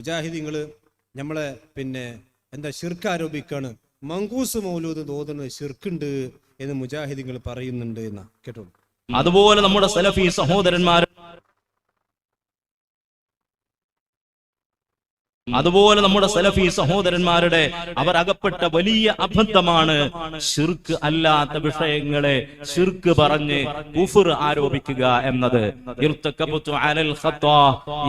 മുജാഹിദിങ്ങൾ നമ്മളെ പിന്നെ എന്താ ഷിർക്ക് ആരോപിക്കാണ്. മങ്കൂസ് മൗലൂദ് തോന്നുന്നത് ഷിർക്കുണ്ട് എന്ന് മുജാഹിദിങ്ങൾ പറയുന്നുണ്ട് എന്നാ കേട്ടോ അതുപോലെ നമ്മുടെ സലഫി സഹോദരന്മാർ അതുപോലെ നമ്മുടെ സലഫി സഹോദരന്മാരുടെ അവർ അകപ്പെട്ട വലിയ അബദ്ധമാണ് ശിർക്ക് അല്ലാത്ത വിഷയങ്ങളെ ശിർക്ക് പറഞ്ഞ് കുഫർ ആരോപിക്കുക എന്നത്.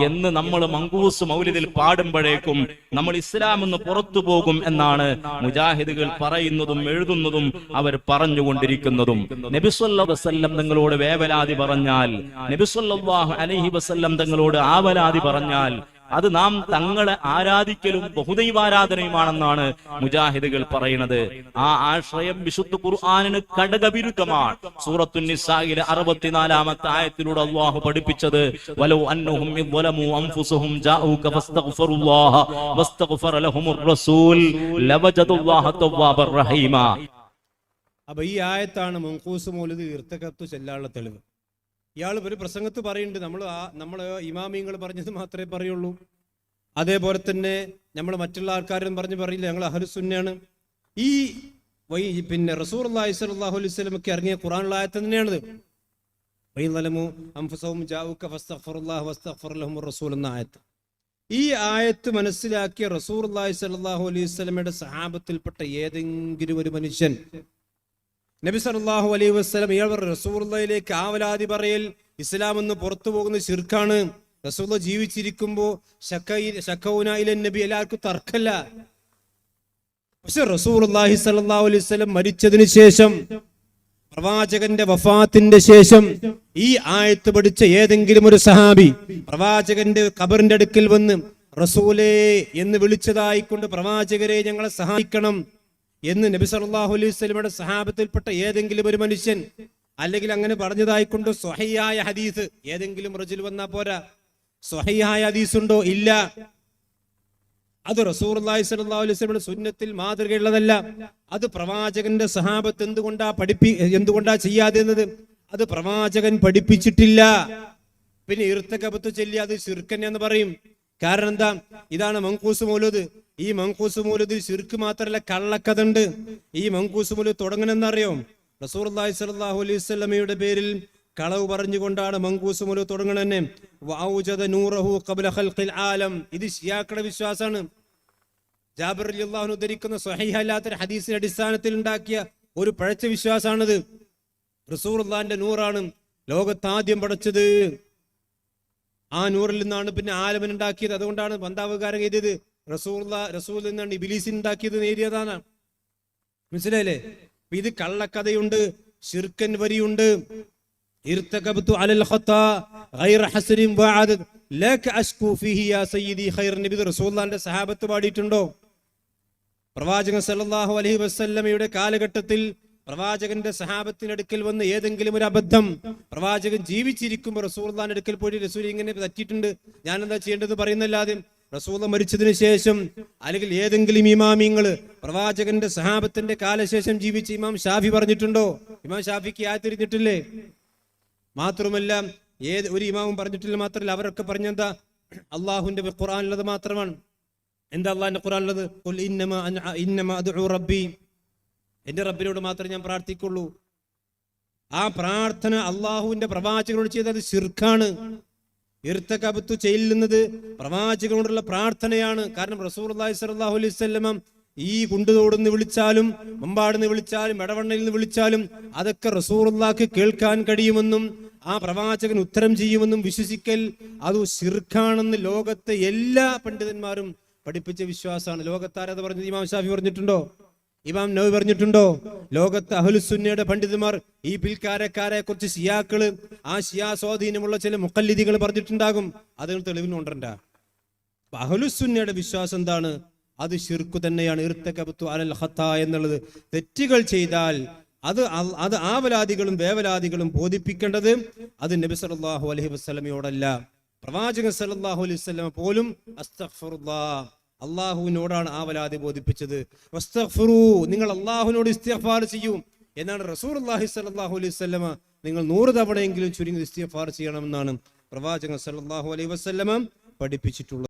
എന്ന് നമ്മൾ മങ്കൂസ് മൗലിദിൽ പാടുമ്പോഴേക്കും നമ്മൾ ഇസ്ലാം എന്ന് പുറത്തു പോകും എന്നാണ് മുജാഹിദുകൾ പറയുന്നതും എഴുതുന്നതും അവർ പറഞ്ഞുകൊണ്ടിരിക്കുന്നതും. നബിസ്വല്ലാ വസല്ലം തങ്ങളോട് വേവലാതി പറഞ്ഞാൽ നബിസ്വല്ലാഹു അലൈഹി വസല്ലം തങ്ങളോട് ആവലാതി പറഞ്ഞാൽ അത് നാം തങ്ങളെ ആരാധിക്കലും ബഹുദൈവാരാധനയുമാണെന്നാണ് മുജാഹിദുകൾ പറയുന്നത്. ആ ആശ്രയം വിശുദ്ധ ഖുർആാനിന് കടകവിരുദ്ധമാണ്. സൂറത്തു നിസായിലെ അറുപത്തിനാലാമത്തെ ആയത്തിലൂടെ അള്ളാഹു പഠിപ്പിച്ചത് വലോ അന്നുഹും വസ്തഗ്ഫറ റഹീമ. അപ്പൊ ഈ ആയത്താണ് മുൻകൂസ് മൂലത് ഇർത്തകത്ത് ചെല്ലാനുള്ള തെളിവ്. ഇയാൾ ഒരു പ്രസംഗത്ത് പറയുന്നുണ്ട് നമ്മൾ ആ നമ്മൾ ഇമാമിങ്ങൾ പറഞ്ഞത് മാത്രമേ പറയുള്ളൂ. അതേപോലെ തന്നെ നമ്മൾ മറ്റുള്ള ആൾക്കാരും പറഞ്ഞ് പറയില്ല ഞങ്ങൾ അഹലുസുന്നയാണ് ഈ വൈ പിന്നെ റസൂർ അള്ളാഹി സ്വല്ലല്ലാഹു അലൈഹി വസല്ലമക്ക് ഇറങ്ങിയ ഖുറാനുള്ള ആയത്ത് തന്നെയാണിത്. ആയത്ത്. ഈ ആയത്ത് മനസ്സിലാക്കിയ റസൂർ അള്ളാഹി സ്വല്ലല്ലാഹു അലൈഹി വസല്ലമയുടെ സഹാബത്തിൽപ്പെട്ട ഏതെങ്കിലും ഒരു മനുഷ്യൻ നബി സല്ലാഹു അലൈഹി വസല്ലം ഇയാൾ റസൂർലയിലേക്ക് ആവലാതി പറയൽ ഇസ്ലാം എന്ന് പുറത്തു പോകുന്ന ശിർക്കാണ്. റസൂള്ള ജീവിച്ചിരിക്കുമ്പോ നബി എല്ലാവർക്കും തർക്കല്ല. പക്ഷെ റസൂലുള്ളാഹി സല്ലാഹു അലൈഹി വസല്ലം മരിച്ചതിന് ശേഷം പ്രവാചകന്റെ വഫാത്തിന്റെ ശേഷം ഈ ആയത്ത് പഠിച്ച ഏതെങ്കിലും ഒരു സഹാബി പ്രവാചകന്റെ കബറിന്റെ അടുക്കൽ വന്ന് റസൂലേ എന്ന് വിളിച്ചതായിക്കൊണ്ട് പ്രവാചകരെ ഞങ്ങളെ സഹായിക്കണം. എന്ന് നബി സല്ലാഹു അലൈഹി വസല്ലമയുടെ സഹാബത്തിൽപ്പെട്ട ഏതെങ്കിലും ഒരു മനുഷ്യൻ അല്ലെങ്കിൽ അങ്ങനെ പറഞ്ഞതായിക്കൊണ്ട് സ്വഹയ്യായ ഹദീസ്? ഏതെങ്കിലും റജുൽ വന്നാ പോരാ. സ്വഹയ്യായ ഹദീസ് ഉണ്ടോ ഇല്ല. അത് റസൂർ അലൈഹി വസല്ലമയുടെ സുന്നത്തിൽ മാതൃകയുള്ളതല്ല. അത് പ്രവാചകന്റെ സഹാബത്ത് എന്തുകൊണ്ടാ പഠിപ്പി എന്തുകൊണ്ടാ ചെയ്യാതെന്നത് അത് പ്രവാചകൻ പഠിപ്പിച്ചിട്ടില്ല. പിന്നെ ഇർത്തകബത്ത് ചൊല്ലി അത് ശിർക്കൻ എന്ന് പറയും. കാരണം എന്താ? ഇതാണ് മങ്കൂസ് മൗലൂദ്. ഈ മങ്കൂസ് മൗലൂദിൽ ശിർക്ക് മാത്രമല്ല കള്ളക്കഥ ഉണ്ട് ഈ മങ്കൂസ് മൗലൂദ് തുടങ്ങണമെന്നറിയോ റസൂർ അള്ളാഹി സ്വല്ലല്ലാഹു അലൈഹി പേരിൽ കളവ് പറഞ്ഞുകൊണ്ടാണ് മങ്കൂസ് തുടങ്ങണെന്നെ. വാവുജത നൂറഹു ഖൽഖിൽ ആലം. ഇത് ഷിയാക്കളുടെ വിശ്വാസമാണ്. ജാബിർ അലിഹു ഉദ്ധരിക്കുന്ന സ്വഹീഹല്ലാത്ത ഹദീസിന്റെ അടിസ്ഥാനത്തിൽ ഉണ്ടാക്കിയ ഒരു പഴച്ച വിശ്വാസമാണിത്. റസൂർ അള്ളാഹിന്റെ നൂറാണ് ലോകത്ത് ആദ്യം പടച്ചത്. ആ നൂറിൽ നിന്നാണ് പിന്നെ ആലമൻ ഉണ്ടാക്കിയത്. അതുകൊണ്ടാണ് ബന്ധാവുകാരൻ എഴുതിയത്. റസൂർല റസൂൽ നിന്നാണ് ഇബിലീസിൻ ഉണ്ടാക്കിയത് നേരിയതാണ് മനസ്സിലായില്ലേ? ഇത് കള്ളക്കഥയുണ്ട് ഷിർക്കൻ വരിയുണ്ട്. സഹാബത്ത് പാടിയിട്ടുണ്ടോ? പ്രവാചകൻ സല്ലല്ലാഹു അലൈഹി വസല്ലമയുടെ കാലഘട്ടത്തിൽ പ്രവാചകന്റെ സഹാബത്തിനടുക്കൽ വന്ന് ഏതെങ്കിലും ഒരു അബദ്ധം പ്രവാചകൻ ജീവിച്ചിരിക്കുമ്പോൾ റസൂർദാന്റെ അടുക്കൽ പോയി റസൂൽ ഇങ്ങനെ തെറ്റിയിട്ടുണ്ട്. ഞാൻ എന്താ ചെയ്യേണ്ടത് പറയുന്നല്ലാതെ റസൂല മരിച്ചതിന് ശേഷം അല്ലെങ്കിൽ ഏതെങ്കിലും ഇമാമിങ്ങൾ പ്രവാചകന്റെ സഹാബത്തിന്റെ കാലശേഷം ജീവിച്ച ഇമാം ഷാഫി പറഞ്ഞിട്ടുണ്ടോ? ഇമാം ഷാഫിക്ക് ആയിത്തിരിഞ്ഞിട്ടില്ലേ മാത്രമല്ല ഏത് ഒരു ഇമാമും പറഞ്ഞിട്ടില്ല മാത്രമല്ല അവരൊക്കെ പറഞ്ഞെന്താ? അള്ളാഹുവിന്റെ ഖുറാനുള്ളത് മാത്രമാണ്. എന്താ അള്ളാഹിന്റെ ഖുറാനുള്ളത് റബ്ബി. എന്റെ റബ്ബിനോട് മാത്രമേ ഞാൻ പ്രാർത്ഥിക്കുള്ളൂ. ആ പ്രാർത്ഥന അള്ളാഹുവിന്റെ പ്രവാചകനോട് ചെയ്തത് ശിർക്കാണ്. ഇർത്തകബത്തു ചെയ്യുന്നത് പ്രവാചകനോടുള്ള പ്രാർത്ഥനയാണ്. കാരണം റസൂർ അള്ളാഹി സ്വല്ലല്ലാഹു അലൈഹി വസല്ലമ ഈ കുണ്ടുതോടുന്ന് വിളിച്ചാലും മമ്പാടുന്ന് വിളിച്ചാലും എടവണ്ണയിൽ നിന്ന് വിളിച്ചാലും അതൊക്കെ റസൂറുള്ളാക്ക് കേൾക്കാൻ കഴിയുമെന്നും ആ പ്രവാചകൻ ഉത്തരം ചെയ്യുമെന്നും വിശ്വസിക്കൽ അത് ശിർഖാണെന്ന് ലോകത്തെ എല്ലാ പണ്ഡിതന്മാരും പഠിപ്പിച്ച വിശ്വാസമാണ്. ലോകത്താരത് പറഞ്ഞത്? ഇമാം ഷാഫി പറഞ്ഞിട്ടുണ്ടോ? ഇമാം നബി പറഞ്ഞിട്ടുണ്ടോ? ലോകത്ത് അഹുലുസുന്നയുടെ പണ്ഡിതന്മാർ ഈ പിൽക്കാരക്കാരെ കുറിച്ച് ഷിയാക്കൾ ആ ഷിയാ സ്വാധീനമുള്ള ചില മുക്കല്ലിതികൾ പറഞ്ഞിട്ടുണ്ടാകും. അതിൽ തെളിവിന് കൊണ്ടണ്ട അഹ്ലുസുന്നയുടെ വിശ്വാസം എന്താണ്? അത് ഷിർക്കു തന്നെയാണ്. ഇർത്തകബത്തു അലൽ ഹത്ത എന്നുള്ളത്. തെറ്റുകൾ ചെയ്താൽ അത് അത് ആവലാദികളും വേവലാദികളും ബോധിപ്പിക്കേണ്ടത് അത് നബി സല്ലല്ലാഹു അലഹി വസല്ലമയോടല്ല. പ്രവാചകൻ സല്ലല്ലാഹു അലൈഹി വസല്ലമ പോലും അള്ളാഹുവിനോടാണ് ആവലാതി ബോധിപ്പിച്ചത്. നിങ്ങൾ അള്ളാഹുവിനോട് ഇസ്തിഗ്ഫാർ ചെയ്യും എന്നാണ് റസൂർ അള്ളാഹി സല്ലല്ലാഹു അലൈഹി വസല്ലമ നിങ്ങൾ നൂറ് തവണയെങ്കിലും ചുരുങ്ങി ഇസ്തിഗ്ഫാർ ചെയ്യണമെന്നാണ് പ്രവാചകൻ സല്ലാഹു അലൈഹി വസല്ലമ പഠിപ്പിച്ചിട്ടുള്ളത്.